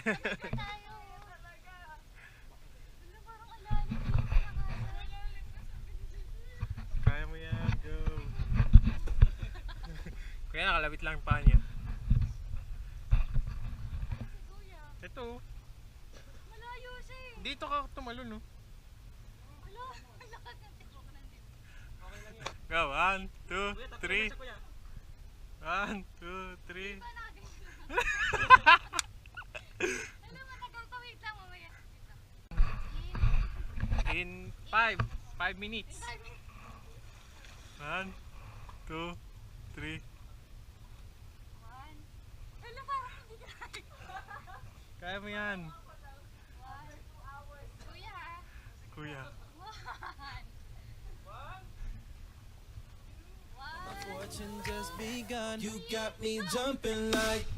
Kaya mo yan, go. Kaya nakalabit lang pa niya. Ito, malayo siya eh. dito ka tumalo, no? Wala. Go, one, two, three. One, two, three. five, five minutes. In five minutes. One, two, three. One. Wala, parang hindi ka. Kaya mo yan, One. Kuya, ha? kuya. One. One. Fortune just begun. You got me jumping like.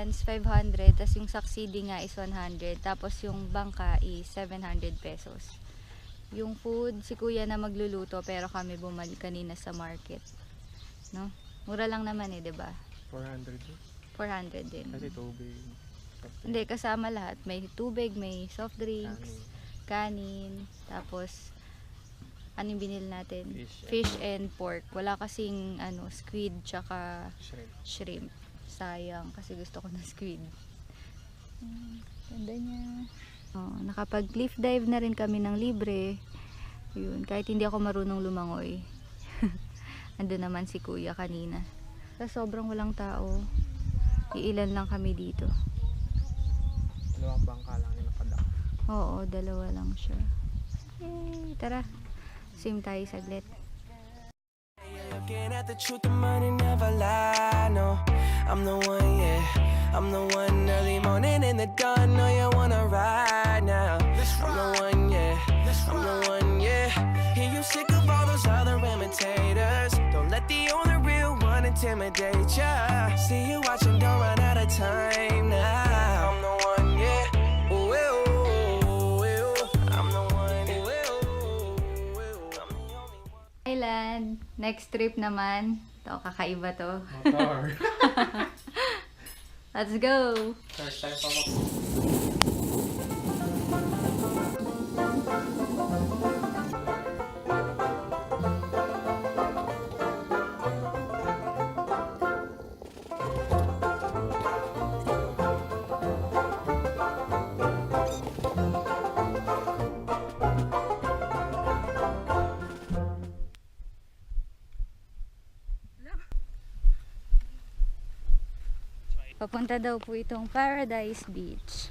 Entrance, 500. Tapos yung succeeding nga is 100. Tapos yung bangka is 700 pesos. Yung food, si kuya na magluluto. Pero kami bumalik kanina sa market. No? Mura lang naman eh, 'di ba 400 yun. 400 din. Kasi tubig. Hindi, kasama lahat. May tubig, may soft drinks, kanin. Tapos, ano yung binil natin? Fish and- Fish and pork. Wala kasing ano, squid tsaka Shrimp. shrimp. Sayang kasi gusto ko ng squid. Mm, ganda niya. Oh, nakapag cliff dive na rin kami ng libre. Yun, kahit hindi ako marunong lumangoy. Ando naman si kuya kanina. Sa sobrang walang tao, iilan lang kami dito. Dalawang bangka lang yung nakadak. Oo, dalawa lang siya. Yay! Tara, swim tayo saglit. Looking at the truth, the money never lie. No, I'm the one, yeah. I'm the one early morning in the dawn. Know you wanna ride now. I'm the one, yeah. I'm the one, yeah. Hear you sick of all those other imitators. Don't let the only real one intimidate ya. See you watching, don't run out of time now. I'm the one, yeah. Ooh, ooh, ooh, ooh. I'm the one, ooh, ooh, ooh, ooh. I'm the only one. Island, next trip naman. Ito, kakaiba to. Motor. Let's go! First time pa mag... Papunta daw po itong Paradise Beach.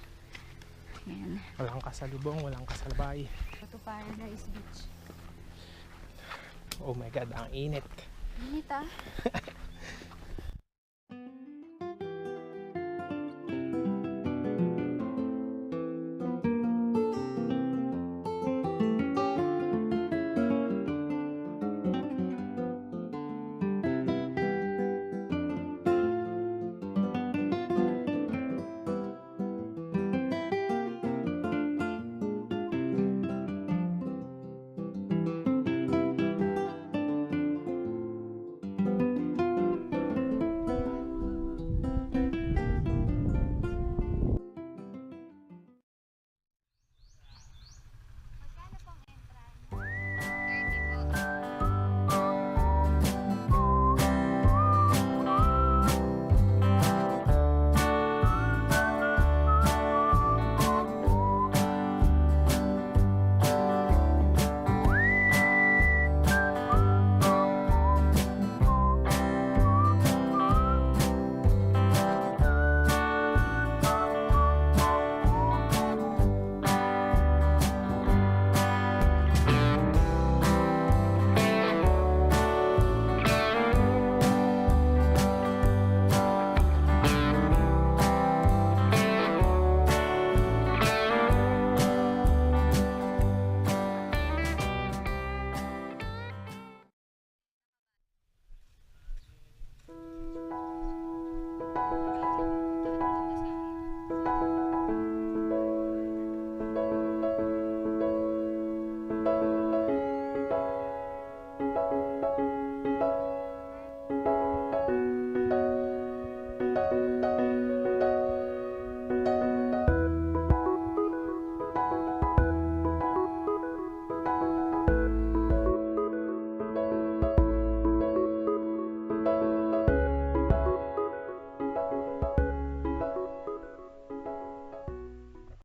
Ayan. Walang kasalubong, walang kasalbay. Ito Paradise Beach. Oh my god, ang init. Init ah.